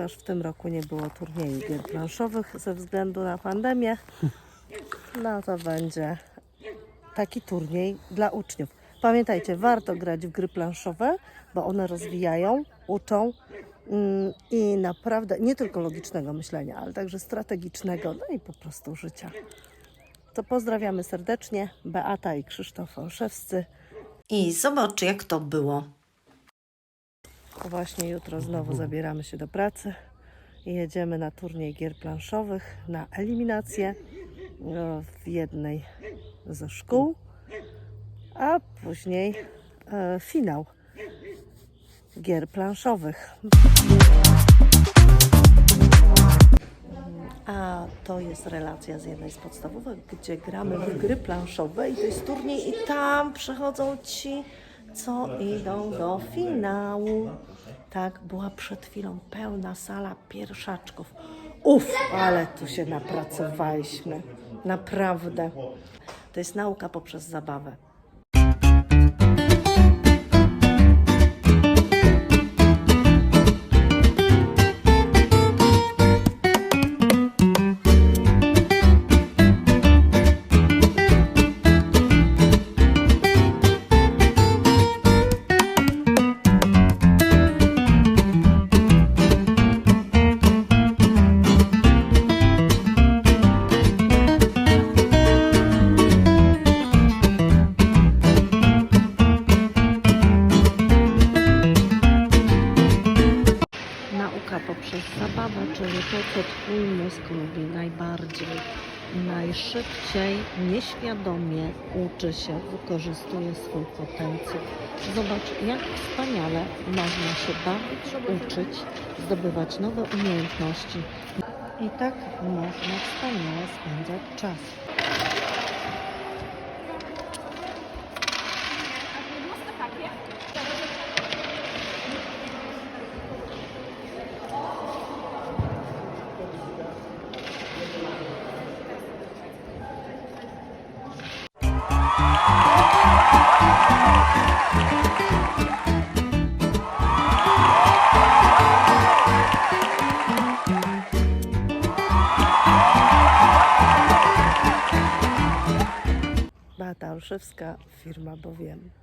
ponieważ w tym roku nie było turnieju gier planszowych ze względu na pandemię, no to będzie taki turniej dla uczniów. Pamiętajcie, warto grać w gry planszowe, bo one rozwijają, uczą mm, i naprawdę nie tylko logicznego myślenia, ale także strategicznego, no i po prostu życia. To pozdrawiamy serdecznie, Beata i Krzysztof Olszewscy. I zobacz, jak to było. Właśnie jutro znowu zabieramy się do pracy i jedziemy na turniej gier planszowych, na eliminację e, w jednej ze szkół, a później e, finał gier planszowych. A to jest relacja z jednej z podstawówek, gdzie gramy w gry planszowe i to jest turniej i tam przychodzą ci, co idą do finału. Tak, była przed chwilą pełna sala pierwszaczków. Uf, ale tu się napracowaliśmy. Naprawdę. To jest nauka poprzez zabawę. Zabawę, czyli to, co Twój mózg lubi najbardziej, najszybciej, nieświadomie uczy się, wykorzystuje swój potencjał. Zobacz, jak wspaniale można się bawić, uczyć, zdobywać nowe umiejętności. I tak można wspaniale spędzać czas. Beata Olszewska, firma Bowiem.